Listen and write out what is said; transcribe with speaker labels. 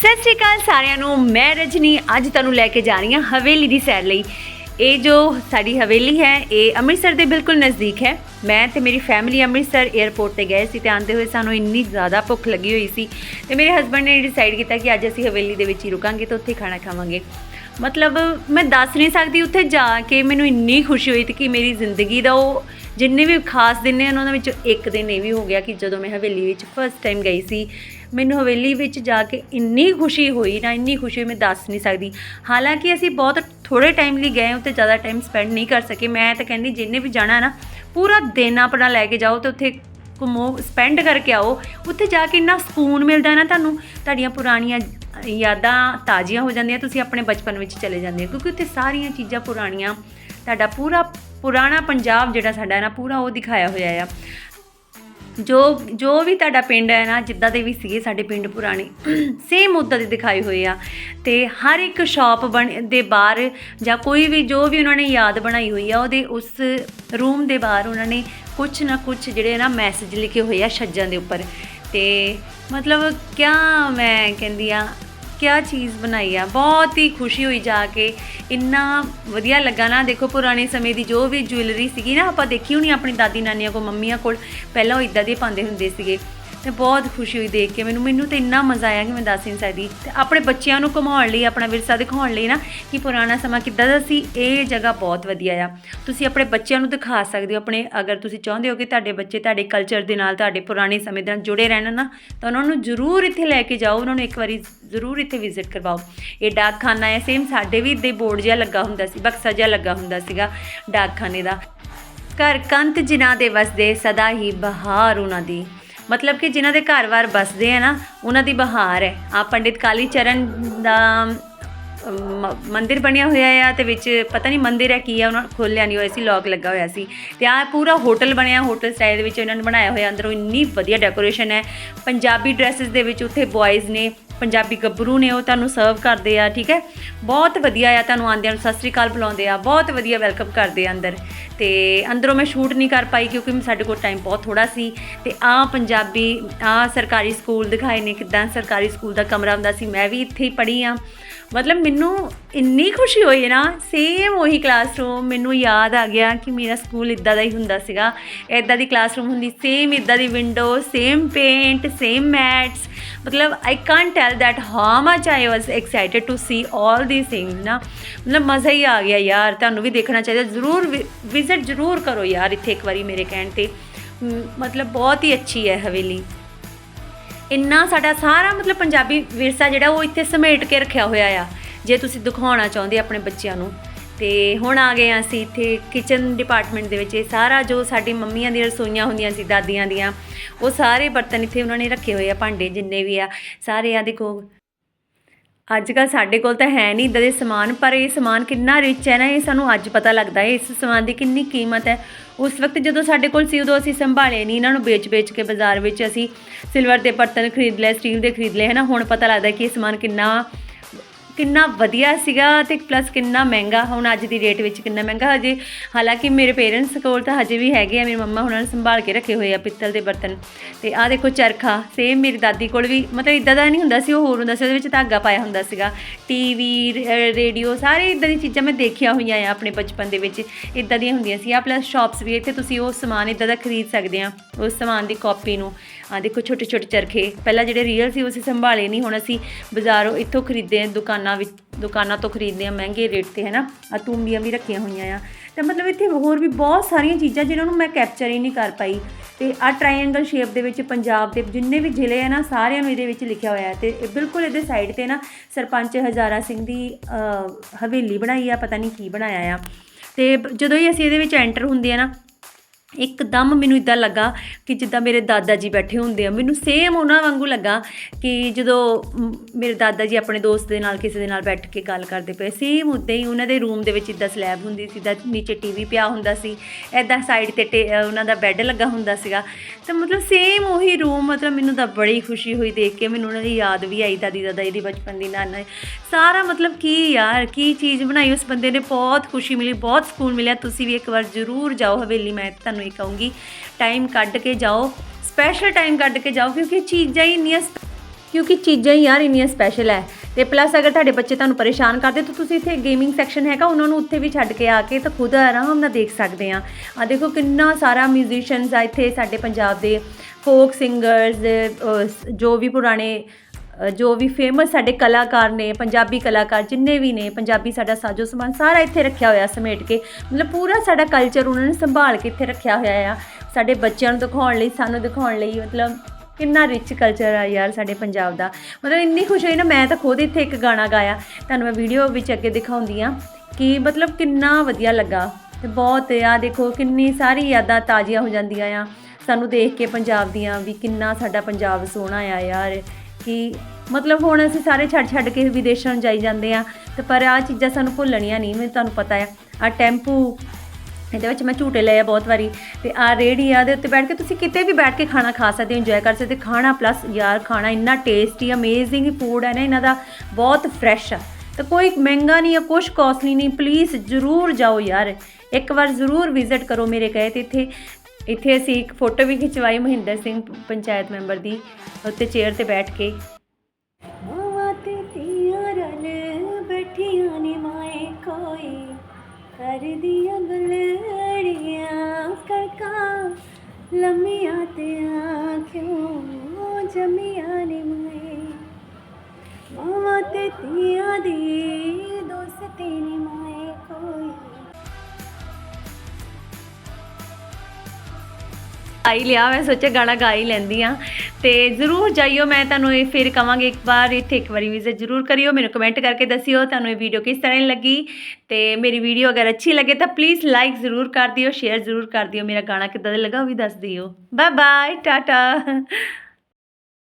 Speaker 1: ਸਤਿ ਸ਼੍ਰੀ ਅਕਾਲ ਸਾਰਿਆਂ ਨੂੰ। ਮੈਂ ਰਜਨੀ, ਅੱਜ ਤੁਹਾਨੂੰ ਲੈ ਕੇ ਜਾ ਰਹੀ ਹਾਂ ਹਵੇਲੀ ਦੀ ਸੈਰ ਲਈ। ਇਹ ਜੋ ਸਾਡੀ ਹਵੇਲੀ ਹੈ, ਇਹ ਅੰਮ੍ਰਿਤਸਰ ਦੇ ਬਿਲਕੁਲ ਨਜ਼ਦੀਕ ਹੈ। ਮੈਂ ਤੇ ਮੇਰੀ ਫੈਮਿਲੀ ਅੰਮ੍ਰਿਤਸਰ 에ਅਰਪੋਰਟ ਤੇ ਗਏ ਸੀ ਤੇ ਆਂਦੇ ਹੋਏ ਸਾਨੂੰ ਇੰਨੀ ਜ਼ਿਆਦਾ ਭੁੱਖ ਲੱਗੀ ਹੋਈ ਸੀ। ਤੇ ਮੇਰੇ ਹਸਬੰਡ ਨੇ ਡਿਸਾਈਡ ਕੀਤਾ ਕਿ ਅੱਜ ਅਸੀਂ ਹਵੇਲੀ ਦੇ ਵਿੱਚ ਹੀ ਰੁਕਾਂਗੇ ਤੇ ਉੱਥੇ ਖਾਣਾ ਖਾਵਾਂਗੇ। ਮਤਲਬ ਮੈਂ ਦੱਸ ਨਹੀਂ ਸਕਦੀ ਉੱਥੇ ਜਾ ਕੇ ਮੈਨੂੰ ਇੰਨੀ ਖੁਸ਼ੀ ਹੋਈ ਕਿ ਮੇਰੀ ਜ਼ਿੰਦਗੀ ਦਾ ਉਹ ਜਿੰਨੇ ਵੀ ਖਾਸ ਦਿਨ ਨੇ, ਉਹਨਾਂ ਦੇ ਵਿੱਚੋਂ ਇੱਕ ਦਿਨ ਇਹ ਵੀ ਹੋ ਗਿਆ ਕਿ ਜਦੋਂ ਮੈਂ ਹਵੇਲੀ ਵਿੱਚ ਫਸਟ ਟਾਈਮ ਗਈ ਸੀ, ਮੈਨੂੰ ਹਵੇਲੀ ਵਿੱਚ ਜਾ ਕੇ ਇੰਨੀ ਖੁਸ਼ੀ ਹੋਈ ਨਾ, ਇੰਨੀ ਖੁਸ਼ੀ ਹੋਈ, ਮੈਂ ਦੱਸ ਨਹੀਂ ਸਕਦੀ। ਹਾਲਾਂਕਿ ਅਸੀਂ ਬਹੁਤ ਥੋੜੇ ਟਾਈਮ ਲਈ ਗਏ ਉੱਥੇ ਜ਼ਿਆਦਾ ਟਾਈਮ ਸਪੈਂਡ ਨਹੀਂ ਕਰ ਸਕੇ। ਮੈਂ ਤਾਂ ਕਹਿੰਦੀ ਜਿੰਨੇ ਵੀ ਜਾਣਾ ਨਾ, ਪੂਰਾ ਦਿਨ ਆਪਣਾ ਲੈ ਕੇ ਜਾਓ ਤੇ ਉੱਥੇ ਘੁੰਮੋ ਸਪੈਂਡ ਕਰਕੇ ਆਓ। ਉੱਥੇ ਜਾ ਕੇ ਇੰਨਾ ਸਕੂਨ ਮਿਲਦਾ ਨਾ ਤੁਹਾਨੂੰ, ਤੁਹਾਡੀਆਂ ਪੁਰਾਣੀਆਂ ਯਾਦਾਂ ਤਾਜ਼ੀਆਂ ਹੋ ਜਾਂਦੀਆਂ, ਤੁਸੀਂ ਆਪਣੇ ਬਚਪਨ ਵਿੱਚ ਚਲੇ ਜਾਂਦੇ ਹੋ। ਕਿਉਂਕਿ ਉੱਥੇ ਸਾਰੀਆਂ ਚੀਜ਼ਾਂ ਪੁਰਾਣੀਆਂ, ਤੁਹਾਡਾ ਪੂਰਾ ਪੁਰਾਣਾ ਪੰਜਾਬ ਜਿਹੜਾ ਸਾਡਾ ਨਾ, ਪੂਰਾ ਉਹ ਦਿਖਾਇਆ ਹੋਇਆ ਆ। ਜੋ ਜੋ ਵੀ ਤੁਹਾਡਾ ਪਿੰਡ ਹੈ ਨਾ, ਜਿੱਦਾਂ ਦੇ ਵੀ ਸੀਗੇ ਸਾਡੇ ਪਿੰਡ ਪੁਰਾਣੇ ਸੇਮ ਉੱਦਾਂ ਦੇ ਦਿਖਾਏ ਹੋਏ ਆ। ਤੇ ਹਰ ਇੱਕ ਸ਼ਾਪ ਬਣ, ਦੇ ਬਾਹਰ ਜਾਂ ਕੋਈ ਵੀ ਜੋ ਵੀ ਉਹਨਾਂ ਨੇ ਯਾਦ ਬਣਾਈ ਹੋਈ ਆ, ਉਹਦੇ ਉਸ ਰੂਮ ਦੇ ਬਾਹਰ ਉਹਨਾਂ ਨੇ ਕੁਝ ਨਾ ਕੁਝ ਜਿਹੜੇ ਨਾ ਮੈਸੇਜ ਲਿਖੇ ਹੋਏ ਆ ਛੱਜਾਂ ਦੇ ਉੱਪਰ। ਤੇ ਮਤਲਬ ਕਿਆ ਮੈਂ ਕਹਿੰਦੀ ਆ ਕਿਆ ਚੀਜ਼ ਬਣਾਈ ਆ। ਬਹੁਤ ਹੀ ਖੁਸ਼ੀ ਹੋਈ ਜਾ ਕੇ। ਇੰਨਾ ਵਧੀਆ ਲੱਗਾ ਨਾ। ਦੇਖੋ, ਪੁਰਾਣੇ ਸਮੇਂ ਦੀ ਜੋ ਵੀ ਜੁਐਲਰੀ ਸੀਗੀ ਨਾ, ਆਪਾਂ ਦੇਖੀ ਹੋਣੀ ਆਪਣੀ ਦਾਦੀ ਨਾਨੀਆਂ ਕੋਲ, ਮੰਮੀਆਂ ਕੋਲ। ਪਹਿਲਾਂ ਉਹ ਇਦਾਂ ਦੇ ਪਾਉਂਦੇ ਹੁੰਦੇ ਸੀਗੇ। ਤੇ ਬਹੁਤ ਖੁਸ਼ੀ ਹੋਈ ਦੇਖ ਕੇ। ਮੈਨੂੰ ਮੈਨੂੰ ਤੇ ਇੰਨਾ ਮਜ਼ਾ ਆਇਆ ਕਿ ਮੈਂ ਦੱਸ ਨਹੀਂ ਸਕਦੀ। ਤੇ ਆਪਣੇ ਬੱਚਿਆਂ ਨੂੰ ਘੁਮਾਉਣ ਲਈ, ਆਪਣਾ ਵਿਰਸਾ ਦਿਖਾਉਣ ਲਈ ਨਾ ਕਿ ਪੁਰਾਣਾ ਸਮਾਂ ਕਿੱਦਾਂ ਦਾ ਸੀ, ਇਹ ਜਗ੍ਹਾ ਬਹੁਤ ਵਧੀਆ ਆ। ਤੁਸੀਂ ਆਪਣੇ ਬੱਚਿਆਂ ਨੂੰ ਦਿਖਾ ਸਕਦੇ ਹੋ, ਆਪਣੇ ਅਗਰ ਤੁਸੀਂ ਚਾਹੁੰਦੇ ਹੋ ਕਿ ਤੁਹਾਡੇ ਬੱਚੇ ਤੁਹਾਡੇ ਕਲਚਰ ਦੇ ਨਾਲ, ਤੁਹਾਡੇ ਪੁਰਾਣੇ ਸਮੇਂ ਦੇ ਨਾਲ ਜੁੜੇ ਰਹਿਣ ਨਾ, ਤਾਂ ਉਹਨਾਂ ਨੂੰ ਜ਼ਰੂਰ ਇੱਥੇ ਲੈ ਕੇ ਜਾਓ, ਉਹਨਾਂ ਨੂੰ ਇੱਕ ਵਾਰੀ ਜ਼ਰੂਰ ਇੱਥੇ ਵਿਜ਼ਿਟ ਕਰਵਾਓ। ਇਹ ਡਾਕਖਾਨਾ ਹੈ ਸੇਮ ਸਾਡੇ ਵੀ ਇੱਦੇ ਬੋਰਡ ਜਿਹਾ ਲੱਗਾ ਹੁੰਦਾ ਸੀ, ਬਕਸਾ ਜਿਹਾ ਲੱਗਾ ਹੁੰਦਾ ਸੀਗਾ ਡਾਕਖਾਨੇ ਦਾ। ਘਰ ਕੰਤ ਜਿਨ੍ਹਾਂ ਦੇ ਵਸਦੇ, ਸਦਾ ਹੀ ਬਹਾਰ ਉਹਨਾਂ ਦੀ। ਮਤਲਬ ਕਿ ਜਿਨ੍ਹਾਂ ਦੇ ਘਰ-ਵਾਰ ਬਸਦੇ ਆ ਨਾ, ਉਹਨਾਂ ਦੀ ਬਹਾਰ ਹੈ। ਆ ਪੰਡਿਤ ਕਾਲੀ ਚਰਨ ਦਾ ਮ- ਮੰਦਿਰ ਬਣਿਆ ਹੋਇਆ ਆ ਤੇ ਵਿੱਚ ਪਤਾ ਨਹੀਂ ਮੰਦਿਰ ਹੈ ਕੀ ਆ, ਉਹਨਾਂ ਖੋਲਿਆ ਨਹੀਂ ਹੋਇਆ ਸੀ ਲੌਕ ਲੱਗਾ ਹੋਇਆ ਸੀ। ਤੇ ਆ ਪੂਰਾ ਹੋਟਲ ਬਣਿਆ, ਹੋਟਲ ਸਟਾਈਲ ਦੇ ਵਿੱਚ ਇਹਨਾਂ ਨੇ ਬਣਾਇਆ ਹੋਇਆ, ਅੰਦਰੋਂ ਇੰਨੀ ਵਧੀਆ ਡੈਕੋਰੇਸ਼ਨ ਹੈ। ਪੰਜਾਬੀ ਡਰੈਸਸ ਦੇ ਵਿੱਚ ਉੱਥੇ ਬॉयਜ਼ ਨੇ ਪੰਜਾਬੀ ਗੱਭਰੂ ਨੇ ਉਹ ਤੁਹਾਨੂੰ ਸਰਵ ਕਰਦੇ ਆ, ਠੀਕ ਹੈ? ਬਹੁਤ ਵਧੀਆ ਆ ਤੁਹਾਨੂੰ ਆਂਦਿਆਂ ਨੂੰ, ਸਤਿ ਸ੍ਰੀ ਅਕਾਲ ਬੁਲਾਉਂਦੇ ਆ, ਬਹੁਤ ਵਧੀਆ ਵੈਲਕਮ ਕਰਦੇ ਆ ਅੰਦਰ। ਤੇ ਅੰਦਰੋਂ ਮੈਂ ਸ਼ੂਟ ਨਹੀਂ ਕਰ ਪਾਈ ਕਿਉਂਕਿ ਸਾਡੇ ਕੋਲ ਟਾਈਮ ਬਹੁਤ ਥੋੜਾ ਸੀ। ਤੇ ਆ ਪੰਜਾਬੀ, ਆ ਸਰਕਾਰੀ ਸਕੂਲ ਦਿਖਾਏ ਨੇ ਕਿਦਾਂ ਸਰਕਾਰੀ ਸਕੂਲ ਦਾ ਕਮਰਾ ਹੁੰਦਾ ਸੀ, ਮੈਂ ਵੀ ਇੱਥੇ ਹੀ ਪੜ੍ਹੀ ਆ। ਮਤਲਬ ਮੈਨੂੰ ਇੰਨੀ ਖੁਸ਼ੀ ਹੋਈ ਨਾ ਸੇਮ ਉਹੀ ਕਲਾਸਰੂਮ ਮੈਨੂੰ ਯਾਦ ਆ ਗਿਆ ਕਿ ਮੇਰਾ ਸਕੂਲ ਇਦਾਂ ਦਾ ਹੀ ਹੁੰਦਾ ਸੀਗਾ। ਇਦਾਂ ਦੀ ਕਲਾਸਰੂਮ ਹੁੰਦੀ ਸੇਮ ਇਦਾਂ ਦੀ window same paint same mats ਮਤਲਬ I can't tell that how much I was excited to see 올 these things ਨਾ। ਮਤਲਬ ਮਜ਼ਾ ਹੀ ਆ ਗਿਆ ਯਾਰ, ਤੁਹਾਨੂੰ ਵੀ ਦੇਖਣਾ ਚਾਹੀਦਾ। ਜ਼ਰੂਰ ਵਿਜ਼ਿਟ ਜ਼ਰੂਰ ਕਰੋ ਯਾਰ ਇੱਥੇ ਇੱਕ ਵਾਰੀ ਮੇਰੇ ਕਹਿਣ ਤੇ। ਮਤਲਬ ਬਹੁਤ ਹੀ ਅੱਛੀ ਹੈ ਹਵੇਲੀ। ਇੰਨਾ ਸਾਡਾ ਸਾਰਾ ਮਤਲਬ ਪੰਜਾਬੀ ਵਿਰਸਾ ਜਿਹੜਾ ਉਹ ਇੱਥੇ ਸਮੇਟ ਕੇ ਰੱਖਿਆ ਹੋਇਆ ਆ, ਜੇ ਤੁਸੀਂ ਦਿਖਾਉਣਾ ਚਾਹੁੰਦੇ ਆਪਣੇ ਬੱਚਿਆਂ ਨੂੰ। ਤੇ ਹੁਣ ਆ ਗਏ ਹਾਂ ਅਸੀਂ ਇੱਥੇ ਕਿਚਨ ਡਿਪਾਰਟਮੈਂਟ ਦੇ ਵਿੱਚ, ਇਹ ਸਾਰਾ ਜੋ ਸਾਡੀ ਮੰਮੀਆਂ ਦੀਆਂ ਰਸੋਈਆਂ ਹੁੰਦੀਆਂ ਸੀ, ਦਾਦੀਆਂ ਦੀਆਂ, ਉਹ ਸਾਰੇ ਬਰਤਨ ਇੱਥੇ ਉਹਨਾਂ ਨੇ ਰੱਖੇ ਹੋਏ ਆ, ਭਾਂਡੇ ਜਿੰਨੇ ਵੀ ਆ, ਸਾਰੇ ਆ ਦੇਖੋ ਅੱਜ ਕੱਲ ਸਾਡੇ ਕੋਲ ਤਾਂ ਹੈ ਨਹੀਂ ਇਦਾਂ ਦੇ ਸਮਾਨ, ਪਰ ਇਹ ਸਮਾਨ ਕਿੰਨਾ ਰਿਚ ਹੈ ਨਾ, ਇਹ ਸਾਨੂੰ ਅੱਜ ਪਤਾ ਲੱਗਦਾ ਹੈ, ਇਸ ਸਮਾਨ ਦੀ ਕਿੰਨੀ ਕੀਮਤ ਹੈ। ਉਸ ਵਕਤ ਜਦੋਂ ਸਾਡੇ ਕੋਲ ਸੀ, ਉਦੋਂ ਅਸੀਂ ਸੰਭਾਲੇ ਨਹੀਂ, ਇਹਨਾਂ ਨੂੰ ਵੇਚ-ਵੇਚ ਕੇ ਬਾਜ਼ਾਰ ਵਿੱਚ ਅਸੀਂ ਸਿਲਵਰ ਦੇ ਬਰਤਨ ਖਰੀਦ ਲਏ ਸਟੀਲ ਦੇ ਖਰੀਦ ਲਏ ਹੈ ਨਾ ਹੁਣ ਪਤਾ ਲੱਗਦਾ ਕਿ ਇਹ ਸਮਾਨ ਕਿੰਨਾ ਕਿੰਨਾ ਵਧੀਆ ਸੀਗਾ ਤੇ ਪਲੱਸ ਕਿੰਨਾ ਮਹਿੰਗਾ, ਹੁਣ ਅੱਜ ਦੀ ਡੇਟ ਵਿੱਚ ਕਿੰਨਾ ਮਹਿੰਗਾ ਹਜੇ। ਹਾਲਾਂਕਿ ਮੇਰੇ ਪੇਰੈਂਟਸ ਕੋਲ ਤਾਂ ਹਜੇ ਵੀ ਹੈਗੇ ਆ, ਮੇਰੇ ਮੰਮਾ ਉਹਨਾਂ ਨੇ ਸੰਭਾਲ ਕੇ ਰੱਖੇ ਹੋਏ ਆ ਪਿੱਤਲ ਦੇ ਬਰਤਨ। ਤੇ ਆਹ ਦੇਖੋ ਚਰਖਾ ਸੇਮ ਮੇਰੀ ਦਾਦੀ ਕੋਲ ਵੀ, ਮਤਲਬ ਇਦਾਂ ਦਾ ਨਹੀਂ ਹੁੰਦਾ ਸੀ, ਉਹ ਹੋਰ ਹੁੰਦਾ ਸੀ, ਉਹਦੇ ਵਿੱਚ ਧਾਗਾ ਪਾਇਆ ਹੁੰਦਾ ਸੀਗਾ। ਟੀਵੀ ਰੇਡੀਓ ਸਾਰੇ ਇਦਾਂ ਦੀ ਚੀਜ਼ਾਂ ਮੈਂ ਦੇਖੀਆਂ ਹੋਈਆਂ ਆ ਆਪਣੇ ਬਚਪਨ ਦੇ ਵਿੱਚ ਇਦਾਂ ਦੀਆਂ ਹੁੰਦੀਆਂ ਸੀ। ਆ ਪਲੱਸ ਸ਼ਾਪਸ ਵੀ ਇੱਥੇ ਤੁਸੀਂ ਉਹ ਸਮਾਨ ਇਦਾਂ ਦਾ ਖਰੀਦ ਸਕਦੇ ਆ, ਉਸ ਸਮਾਨ ਦੀ ਕਾਪੀ ਨੂੰ। ਆ ਦੇਖੋ ਛੋਟੇ ਛੋਟੇ ਚਰਖੇ, ਪਹਿਲਾਂ ਜਿਹੜੇ ਰੀਅਲ ਸੀ, ਉਹ ਅਸੀਂ ਸੰਭਾਲੇ ਨਹੀਂ ਹੁਣ ਅਸੀਂ ਬਾਜ਼ਾਰੋਂ ਇੱਥੋਂ ਖਰੀਦਦੇ ਆ ਦੁਕਾਨਾਂ ਵਿੱਚ, ਦੁਕਾਨਾਂ ਤੋਂ ਖਰੀਦਦੇ ਆ, ਮਹਿੰਗੇ ਰੇਟ ਤੇ ਹੈ ਨਾ ਆ ਤੂੰਬੀਆਂ ਵੀ ਰੱਖੀਆਂ ਹੋਈਆਂ ਆ। ਤੇ ਮਤਲਬ ਇੱਥੇ ਹੋਰ ਵੀ ਬਹੁਤ ਸਾਰੀਆਂ ਚੀਜ਼ਾਂ ਜਿਨ੍ਹਾਂ ਨੂੰ ਮੈਂ ਕੈਪਚਰ ਹੀ ਨਹੀਂ ਕਰ ਪਾਈ। ਤੇ ਆ ਟ੍ਰਾਇੰਗਲ ਸ਼ੇਪ ਦੇ ਵਿੱਚ ਪੰਜਾਬ ਦੇ ਜਿੰਨੇ ਵੀ ਜ਼ਿਲ੍ਹੇ ਆ ਨਾ, ਸਾਰਿਆਂ ਨੂੰ ਇਹਦੇ ਵਿੱਚ ਲਿਖਿਆ ਹੋਇਆ ਹੈ। ਤੇ ਇਹ ਬਿਲਕੁਲ ਇਹਦੇ ਸਾਈਡ ਤੇ ਨਾ ਸਰਪੰਚ ਹਜ਼ਾਰਾ ਸਿੰਘ ਦੀ ਹਵੇਲੀ ਬਣਾਈ ਆ, ਪਤਾ ਨਹੀਂ ਕੀ ਬਣਾਇਆ ਆ। ਤੇ ਜਦੋਂ ਹੀ ਅਸੀਂ ਇਹਦੇ ਵਿੱਚ ਐਂਟਰ ਹੁੰਦੇ ਆ ਨਾ ਇੱਕਦਮ ਮੈਨੂੰ ਇਦਾਂ ਲੱਗਾ ਕਿ ਜਿੱਦਾਂ ਮੇਰੇ ਦਾਦਾ ਜੀ ਬੈਠੇ ਹੁੰਦੇ ਆ, ਮੈਨੂੰ ਸੇਮ ਉਹਨਾਂ ਵਾਂਗੂ ਲੱਗਾ ਕਿ ਜਦੋਂ ਮੇਰੇ ਦਾਦਾ ਜੀ ਆਪਣੇ ਦੋਸਤ ਦੇ ਨਾਲ, ਕਿਸੇ ਦੇ ਨਾਲ ਬੈਠ ਕੇ ਗੱਲ ਕਰਦੇ ਪਏ ਸੇਮ ਉਦਾਂ ਹੀ ਉਹਨਾਂ ਦੇ ਰੂਮ ਦੇ ਵਿੱਚ ਇਦਾਂ ਸਲੈਬ ਹੁੰਦੀ ਸੀ ਦਾ ਨੀਚੇ ਟੀਵੀ ਪਿਆ ਹੁੰਦਾ ਸੀ ਐਦਾਂ ਸਾਈਡ ਤੇ ਟੇ- ਉਹਨਾਂ ਦਾ ਬੈੱਡ ਲੱਗਾ ਹੁੰਦਾ ਸੀਗਾ, ਤਾਂ ਮਤਲਬ ਸੇਮ ਉਹੀ ਰੂਮ ਮਤਲਬ ਮੈਨੂੰ ਤਾਂ ਬੜੀ ਖੁਸ਼ੀ ਹੋਈ ਦੇਖ ਕੇ, ਮੈਨੂੰ ਉਹਨਾਂ ਦੀ ਯਾਦ ਵੀ ਆਈ ਦਾਦੀ, ਦਾਦਾ ਇਹਦੀ ਬਚਪਨ ਦੀ, ਨਾਨਾ ਸਾਰਾ ਮਤਲਬ ਕੀ ਯਾਰ, ਕੀ ਚੀਜ਼ ਬਣਾਈ ਉਸ ਬੰਦੇ ਨੇ, ਬਹੁਤ ਖੁਸ਼ੀ ਮਿਲੀ, ਬਹੁਤ ਸਕੂਨ ਮਿਲਿਆ, ਤੁਸੀਂ ਵੀ ਇੱਕ ਵਾਰ ਜ਼ਰੂਰ ਜਾਓ ਹਵੇਲੀ, ਮੈਂ ਤੁਹਾਨੂੰ ਇਹ ਕਹੂੰਗੀ ਟਾਈਮ ਕੱਢ ਕੇ ਜਾਓ ਸਪੈਸ਼ਲ ਟਾਈਮ ਕੱਢ ਕੇ ਜਾਓ, ਕਿਉਂਕਿ ਚੀਜ਼ਾਂ ਹੀ ਇੰਨੀਆਂ ਕਿਉਂਕਿ ਚੀਜ਼ਾਂ ਹੀ ਯਾਰ ਇੰਨੀਆਂ ਸਪੈਸ਼ਲ ਹੈ ਤੇ ਪਲੱਸ ਅਗਰ ਤੁਹਾਡੇ ਬੱਚੇ ਤੁਹਾਨੂੰ ਪਰੇਸ਼ਾਨ ਕਰਦੇ, ਤਾਂ ਤੁਸੀਂ ਇੱਥੇ ਗੇਮਿੰਗ ਸੈਕਸ਼ਨ ਹੈਗਾ, ਉਹਨਾਂ ਨੂੰ ਉੱਥੇ ਵੀ ਛੱਡ ਕੇ ਆ ਕੇ ਤਾਂ ਖੁਦ ਆਰਾਮ ਨਾਲ ਦੇਖ ਸਕਦੇ ਆ। ਆ ਦੇਖੋ ਕਿੰਨਾ ਸਾਰਾ ਮਿਊਜ਼ੀਸ਼ੀਅਨਸ ਆ ਇੱਥੇ ਸਾਡੇ ਪੰਜਾਬ ਦੇ ਫੋਕ ਸਿੰਗਰਸ ਜੋ ਵੀ ਪੁਰਾਣੇ ਜੋ ਵੀ ਫੇਮਸ ਸਾਡੇ ਕਲਾਕਾਰ ਨੇ, ਪੰਜਾਬੀ ਕਲਾਕਾਰ ਜਿੰਨੇ ਵੀ ਨੇ, ਪੰਜਾਬੀ ਸਾਡਾ ਸਾਜੋ ਸਮਾਨ ਸਾਰਾ ਇੱਥੇ ਰੱਖਿਆ ਹੋਇਆ ਸਮੇਟ ਕੇ। ਮਤਲਬ ਪੂਰਾ ਸਾਡਾ ਕਲਚਰ ਉਹਨਾਂ ਨੇ ਸੰਭਾਲ ਕੇ ਇੱਥੇ ਰੱਖਿਆ ਹੋਇਆ ਆ। ਸਾਡੇ ਬੱਚਿਆਂ ਨੂੰ ਦਿਖਾਉਣ ਲਈ, ਸਾਨੂੰ ਦਿਖਾਉਣ ਲਈ ਮਤਲਬ ਕਿੰਨਾ ਰਿਚ ਕਲਚਰ ਆ ਯਾਰ ਸਾਡੇ ਪੰਜਾਬ ਦਾ। ਮਤਲਬ ਇੰਨੀ ਖੁਸ਼ ਹੋਈ ਨਾ, ਮੈਂ ਤਾਂ ਖੁਦ ਇੱਥੇ ਇੱਕ ਗਾਣਾ ਗਾਇਆ। ਤੁਹਾਨੂੰ ਮੈਂ ਵੀਡੀਓ ਵਿੱਚ ਅੱਗੇ ਦਿਖਾਉਂਦੀ ਆ ਕਿ ਮਤਲਬ ਕਿੰਨਾ ਵਧੀਆ ਲੱਗਾ। ਤੇ ਬਹੁਤ ਆ, ਦੇਖੋ ਕਿੰਨੀ ਸਾਰੀ ਯਾਦਾਂ ਤਾਜ਼ੀਆਂ ਹੋ ਜਾਂਦੀਆਂ ਆ। ਸਾਨੂੰ ਦੇਖ ਕੇ ਪੰਜਾਬ ਦੀਆਂ ਵੀ ਕਿੰਨਾ ਸਾਡਾ ਪੰਜਾਬ ਸੋਹਣਾ ਆ ਯਾਰ। ਕਿ ਮਤਲਬ ਹੁਣ ਅਸੀਂ ਸਾਰੇ ਛੱਡ ਛੱਡ ਕੇ ਵਿਦੇਸ਼ਾਂ ਨੂੰ ਜਾਈ ਜਾਂਦੇ ਆ ਤੇ ਪਰ ਆ ਚੀਜ਼ਾਂ ਸਾਨੂੰ ਭੁੱਲਣੀਆਂ ਨਹੀਂ ਮੈਂ ਤੁਹਾਨੂੰ ਪਤਾ ਆ ਆ ਟੈਂਪੂ, ਇਹਦੇ ਵਿੱਚ ਮੈਂ ਝੂਟੇ ਲਏ ਆ ਬਹੁਤ ਵਾਰੀ ਤੇ ਆ ਰੇੜੀ ਆ ਦੇ ਉੱਤੇ ਬੈਠ ਕੇ ਤੁਸੀਂ ਕਿਤੇ ਵੀ ਬੈਠ ਕੇ ਖਾਣਾ ਖਾ ਸਕਦੇ ਹੋ ਇੰਜੋਏ ਕਰ ਸਕਦੇ ਹੋ। ਖਾਣਾ ਪਲੱਸ ਯਾਰ ਖਾਣਾ ਇੰਨਾ ਟੇਸਟੀ ਅਮੇਜ਼ਿੰਗ ਫੂਡ ਹੈ ਨਾ, ਇਹਨਾਂ ਦਾ ਬਹੁਤ ਫਰੈਸ਼ ਆ। ਤਾਂ ਕੋਈ ਮਹਿੰਗਾ ਨਹੀਂ ਆ, ਕੁਛ ਕੋਸਟਲੀ ਨਹੀਂ ਪਲੀਜ਼ ਜ਼ਰੂਰ ਜਾਓ ਯਾਰ। ਇੱਕ ਵਾਰ ਜ਼ਰੂਰ ਵਿਜ਼ਿਟ ਕਰੋ ਮੇਰੇ ਕਹੇ ਤੇ ਇੱਥੇ। ਇੱਥੇ ਅਸੀਂ ਇੱਕ ਫੋਟੋ ਵੀ ਖਿਚਵਾਈ ਮਹਿੰਦਰ ਸਿੰਘ ਪੰਚਾਇਤ ਮੈਂਬਰ ਦੀ ਉੱਤੇ ਚੇਅਰ ਤੇ ਬੈਠ ਕੇ। ਮਾਵਾਂ ਤੇ ਧੀਆਂ ਰਲ ਬੈਠੀਆਂ ਨੇ ਮਾਏ ਕੋਈ ਕਰਦੀਆਂ ਗਲੜੀਆਂ ਕੜਕਾਂ ਲੰਮੀਆਂ ਤੇ ਆਖਿਓ ਜਮੀਆਂ ਨੇ ਮਾਏ। ਮਾਵਾਂ ਤੇ ਧੀਆਂ ਦੀ ਆਈ ਲਿਆ, ਮੈਂ ਸੋਚਿਆ ਗਾਣਾ ਗਾ ਹੀ ਲੈਂਦੀ ਆ ਤੇ ਜ਼ਰੂਰ ਜਾਈਓ, ਮੈਂ ਤੁਹਾਨੂੰ ਇਹ ਫਿਰ ਕਵਾਂਗੀ ਇੱਕ ਵਾਰ, ਇੱਥੇ ਇੱਕ ਵਾਰੀ ਵਿਜ਼ਿਟ ਜ਼ਰੂਰ ਕਰਿਓ, ਮੈਨੂੰ ਕਮੈਂਟ ਕਰਕੇ ਦੱਸਿਓ, ਤੁਹਾਨੂੰ ਇਹ ਵੀਡੀਓ ਕਿਸ ਤਰ੍ਹਾਂ ਲੱਗੀ। ਤੇ ਮੇਰੀ ਵੀਡੀਓ ਅਗਰ ਅੱਛੀ ਲੱਗੇ ਤਾਂ ਪਲੀਜ਼ ਲਾਈਕ ਜ਼ਰੂਰ ਕਰ ਦਿਓ ਸ਼ੇਅਰ ਜ਼ਰੂਰ ਕਰ ਦਿਓ, ਮੇਰਾ ਗਾਣਾ ਕਿੱਦਾਂ ਦਾ ਲੱਗਾ ਉਹ ਵੀ ਦੱਸ ਦਿਓ। Bye bye tata.